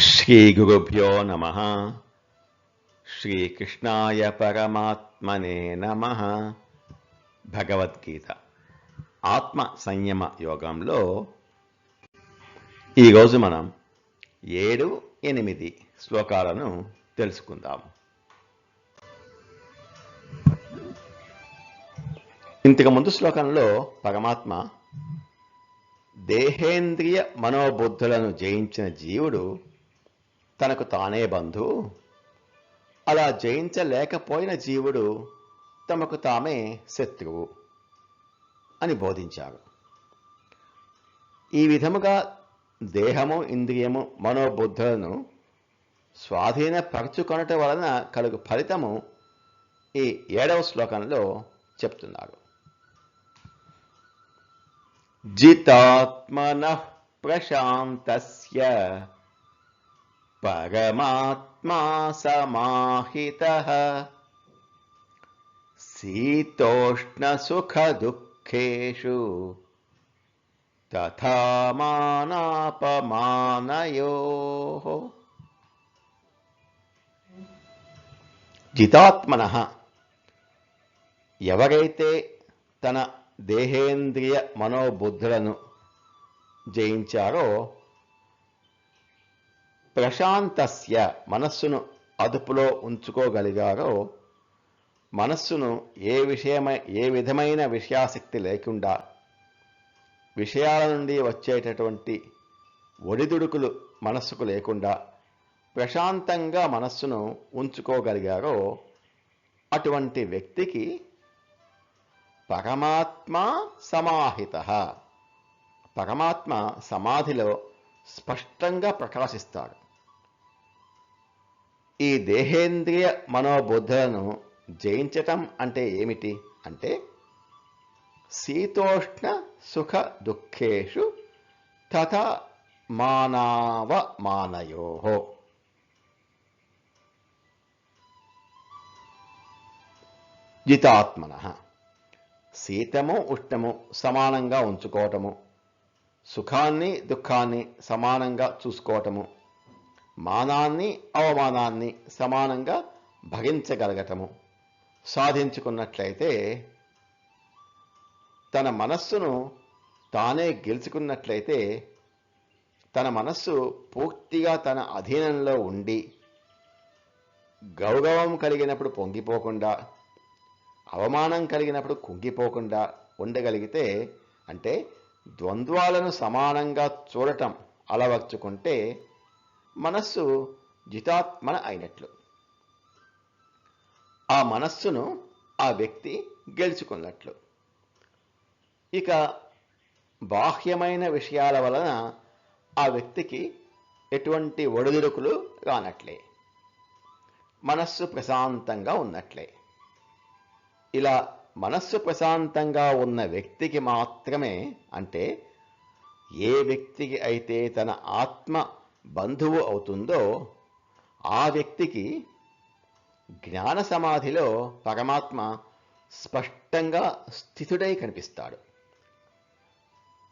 శ్రీ గురుభ్యో నమ శ్రీకృష్ణాయ పరమాత్మనే నమ భగవద్గీత ఆత్మ సంయమ యోగంలో ఈరోజు మనం ఏడు ఎనిమిది శ్లోకాలను తెలుసుకుందాం. ఇంతకు ముందు శ్లోకంలో పరమాత్మ దేహేంద్రియ మనోబుద్ధులను జయించిన జీవుడు తనకు తానే బంధువు అలా జయించలేకపోయిన జీవుడు తమకు తామే శత్రువు అని బోధించారు ఈ విధముగా దేహము ఇంద్రియము మనోబుద్ధులను స్వాధీనపరచుకొనట వలన కలుగు ఫలితము ఈ ఏడవ శ్లోకంలో చెప్తున్నారు. జితాత్మన ప్రశాంతస్య పరమాత్మా సమాహిత శీతోష్ణ సుఖ దుఃఖేషు తథా మానాపమానయో జితాత్మన ఎవరైతే తన దేహేంద్రియ మనోబుద్ధులను జయించారో ప్రశాంతస్య మనస్సును అదుపులో ఉంచుకోగలిగారో మనస్సును ఏ విషయమై ఏ విధమైన విషయాసక్తి లేకుండా విషయాల నుండి వచ్చేటటువంటి ఒడిదుడుకులు మనస్సుకు లేకుండా ప్రశాంతంగా మనస్సును ఉంచుకోగలిగారో అటువంటి వ్యక్తికి పరమాత్మ సమాహిత. పరమాత్మ సమాధిలో స్పష్టంగా ప్రకాశిస్తాడు. ఈ దేహేంద్రియ మనోబుద్ధులను జయించటం అంటే ఏమిటి? అంటే శీతోష్ణ సుఖ దుఃఖేషు తథా మానవ మానయో జితాత్మన. శీతము ఉష్ణము సమానంగా ఉంచుకోవటము. సుఖాన్ని దుఃఖాన్ని సమానంగా చూసుకోవటము. మానాన్ని అవమానాన్ని సమానంగా భగించగలగటము సాధించుకున్నట్లయితే తన మనస్సును తానే గెలుచుకున్నట్లయితే తన మనస్సు పూర్తిగా తన అధీనంలో ఉండి గౌరవం కలిగినప్పుడు పొంగిపోకుండా అవమానం కలిగినప్పుడు కుంగిపోకుండా ఉండగలిగితే అంటే ద్వంద్వాలను సమానంగా చూడటం అలవర్చుకుంటే మనస్సు జితాత్మన అయినట్లు. ఆ మనస్సును ఆ వ్యక్తి గెలుచుకున్నట్లు. ఇక బాహ్యమైన విషయాల వలన ఆ వ్యక్తికి ఎటువంటి ఒడిదుడుకులు కానట్లే మనస్సు ప్రశాంతంగా ఉన్నట్లే. ఇలా మనస్సు ప్రశాంతంగా ఉన్న వ్యక్తికి మాత్రమే అంటే ఏ వ్యక్తికి అయితే తన ఆత్మ బంధువు అవుతుందో ఆ వ్యక్తికి జ్ఞాన సమాధిలో పరమాత్మ స్పష్టంగా స్థితుడై కనిపిస్తాడు.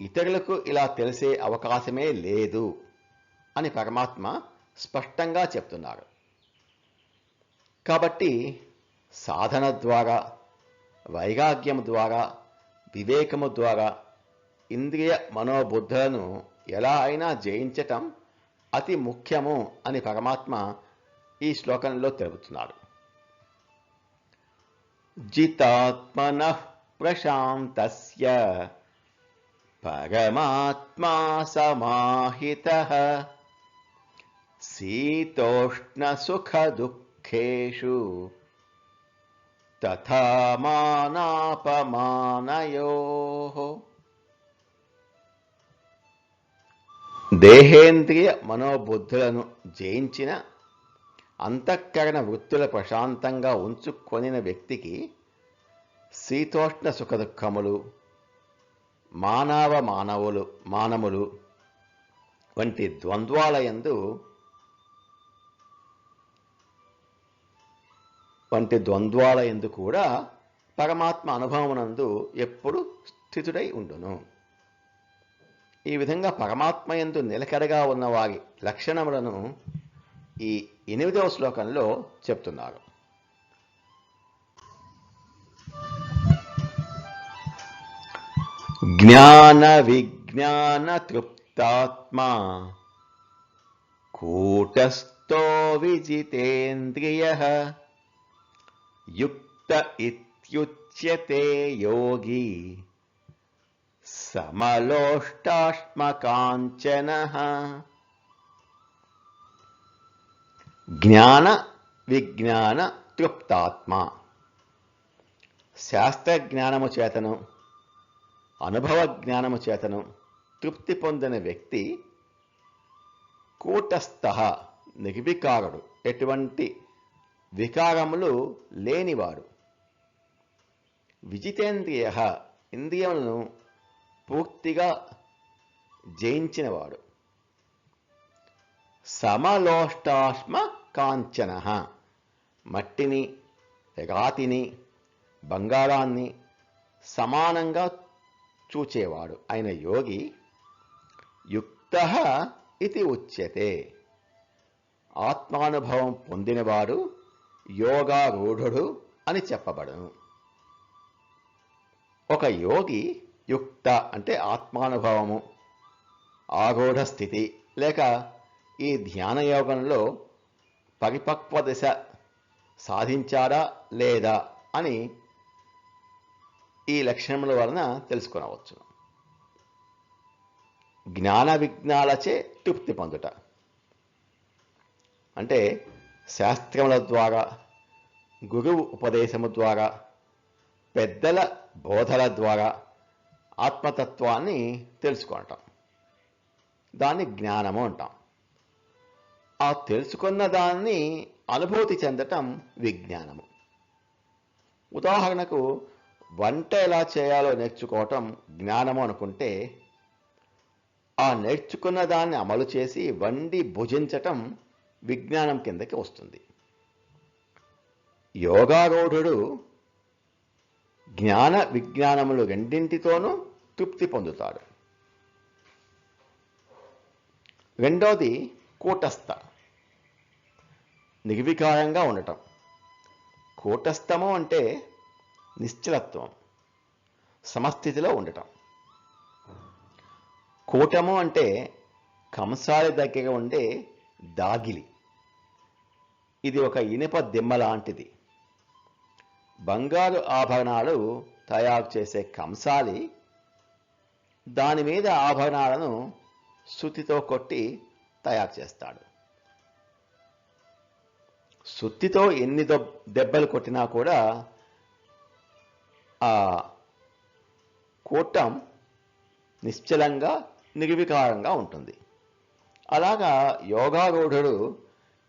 ఇతరులకు ఇలా తెలిసే అవకాశమే లేదు అని పరమాత్మ స్పష్టంగా చెప్తున్నారు. కాబట్టి సాధన ద్వారా వైరాగ్యం ద్వారా వివేకము ద్వారా ఇంద్రియ మనోబుద్ధులను ఎలా అయినా జయించటం అతి ముఖ్యము అని పరమాత్మ ఈ శ్లోకంలో తెలుపుతున్నాడు జితాత్మన ప్రశాంతస్య పరమాత్మా సమాహిత శీతోష్ణ సుఖ దుఃఖేషు తథా మానాపమానయో దేహేంద్రియ మనోబుద్ధులను జయించిన అంతఃకరణ వృత్తుల ప్రశాంతంగా ఉంచుకొనిన వ్యక్తికి శీతోష్ణ సుఖదుఖములు మానవ మానవులు మానములు వంటి ద్వంద్వాలయందు వంటి ద్వంద్వాలయందు కూడా పరమాత్మ అనుభవమునందు ఎప్పుడు స్థితుడై ఉండును. ఈ విధంగా పరమాత్మ యందు నిలకడగా ఉన్న వారి లక్షణములను ఈ ఎనిమిదవ శ్లోకంలో చెప్తున్నారు. జ్ఞాన విజ్ఞాన తృప్తాత్మా కూటస్థో విజితేంద్రియ యుక్త ఇత్యుచ్యతే యోగి సమలోష్టాశ్మకాంచన జ్ఞాన విజ్ఞాన తృప్తాత్మ. శాస్త్ర జ్ఞానము చేతను అనుభవ జ్ఞానము చేతను తృప్తి పొందిన వ్యక్తి కూటస్థ నిర్వికారుడు. ఎటువంటి వికారములు లేనివాడు. విజితేంద్రియ ఇంద్రియములను పూర్తిగా జయించినవాడు. సమలోష్టాశ్మ కాంచన. మట్టిని రాతిని బంగారాన్ని సమానంగా చూచేవాడు. ఆయన యోగి యుక్త ఇది ఉచ్యతే. ఆత్మానుభవం పొందినవాడు యోగారూఢుడు అని చెప్పబడును. ఒక యోగి యుక్త అంటే ఆత్మానుభవము ఆగోఢ స్థితి లేక ఈ ధ్యాన యోగంలో పరిపక్వ దశ సాధించారా లేదా అని ఈ లక్షణముల వలన తెలుసుకునవచ్చు. జ్ఞాన విజ్ఞాలచే తృప్తి పొందుట. అంటే శాస్త్రముల ద్వారా గురువు ఉపదేశము ద్వారా పెద్దల బోధల ద్వారా ఆత్మతత్వాన్ని తెలుసుకోవటం దాన్ని జ్ఞానము అంటాం. ఆ తెలుసుకున్న దాన్ని అనుభూతి చెందటం విజ్ఞానము. ఉదాహరణకు వంట ఎలా చేయాలో నేర్చుకోవటం జ్ఞానము అనుకుంటే ఆ నేర్చుకున్న దాన్ని అమలు చేసి వండి భుజించటం విజ్ఞానం కిందకి వస్తుంది. యోగారూఢుడు జ్ఞాన విజ్ఞానములు రెండింటితోనూ తృప్తి పొందుతాడు. రెండవది కూటస్థ. నిర్వికారంగా ఉండటం. కూటస్థము అంటే నిశ్చలత్వం సమస్థితిలో ఉండటం. కూటము అంటే కంసాలి దగ్గర ఉండే దాగిలి. ఇది ఒక ఇనుప దిమ్మ లాంటిది. బంగారు ఆభరణాలు తయారు చేసే కంసాలి దాని మీద ఆభరణాలను సుత్తితో కొట్టి తయారు చేస్తాడు. సుత్తితో ఎన్ని దెబ్బలు కొట్టినా కూడా ఆ కూటం నిశ్చలంగా నిర్వికారంగా ఉంటుంది. అలాగా యోగారూఢుడు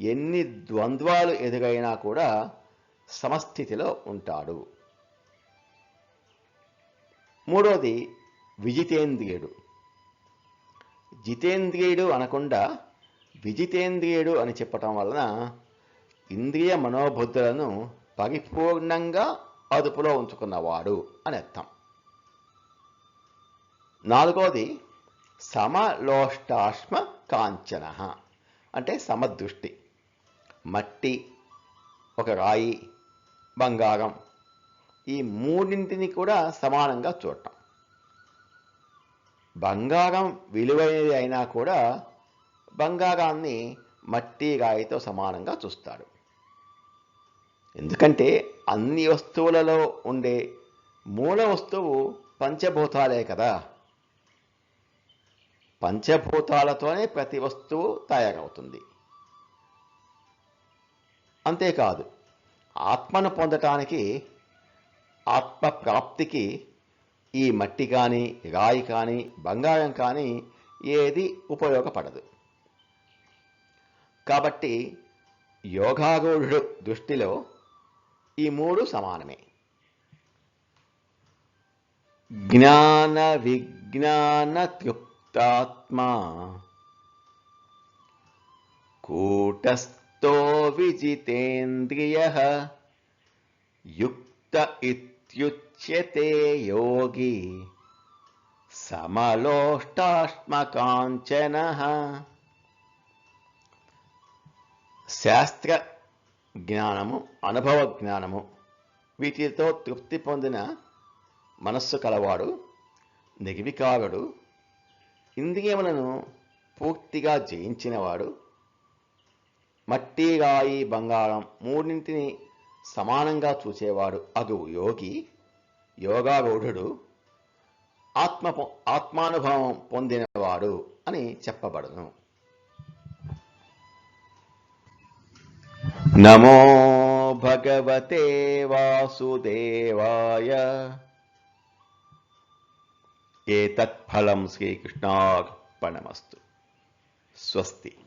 ఎన్ని ద్వంద్వాలు ఎదుగైనా కూడా సమస్థితిలో ఉంటాడు. మూడోది విజితేంద్రియుడు. జితేంద్రియుడు అనకుండా విజితేంద్రియుడు అని చెప్పటం వలన ఇంద్రియ మనోబుద్ధులను పరిపూర్ణంగా అదుపులో ఉంచుకున్నవాడు అని అర్థం. నాలుగోది సమలోష్టాశ్మ కాంచన అంటే సమదృష్టి. మట్టి ఒక రాయి బంగారం ఈ మూడింటిని కూడా సమానంగా చూడటం. బంగారం విలువైనది అయినా కూడా బంగారాన్ని మట్టి రాయితో సమానంగా చూస్తాడు. ఎందుకంటే అన్ని వస్తువులలో ఉండే మూల వస్తువు పంచభూతాలే కదా. పంచభూతాలతోనే ప్రతి వస్తువు తయారవుతుంది. అంతేకాదు ఆత్మను పొందటానికి ఆత్మ ప్రాప్తికి ఈ మట్టి కానీ రాయి కానీ బంగారం కానీ ఏది ఉపయోగపడదు. కాబట్టి యోగాగూఢుడు దృష్టిలో ఈ మూడు సమానమే. జ్ఞాన విజ్ఞాన తృప్తాత్మా కూటస్థో విజితేంద్రియ యుక్త ఇత్ ఇత్యుచ్యతే యోగి సమలోష్టాశ్మకాంచన శాస్త్ర జ్ఞానము అనుభవ జ్ఞానము వీటితో తృప్తి పొందిన మనస్సు కలవాడు నిర్వికారుడు ఇంద్రియములను పూర్తిగా జయించినవాడు. మట్టి రాయి బంగారం మూడింటిని సమానంగా చూసేవాడు. అగు యోగి యోగారూఢుడు ఆత్మ ఆత్మానుభవం పొందినవాడు అని చెప్పబడను. నమో భగవతే వాసుదేవాయ. ఏతత్ఫలం శ్రీకృష్ణార్పణమస్తు. స్వస్తి.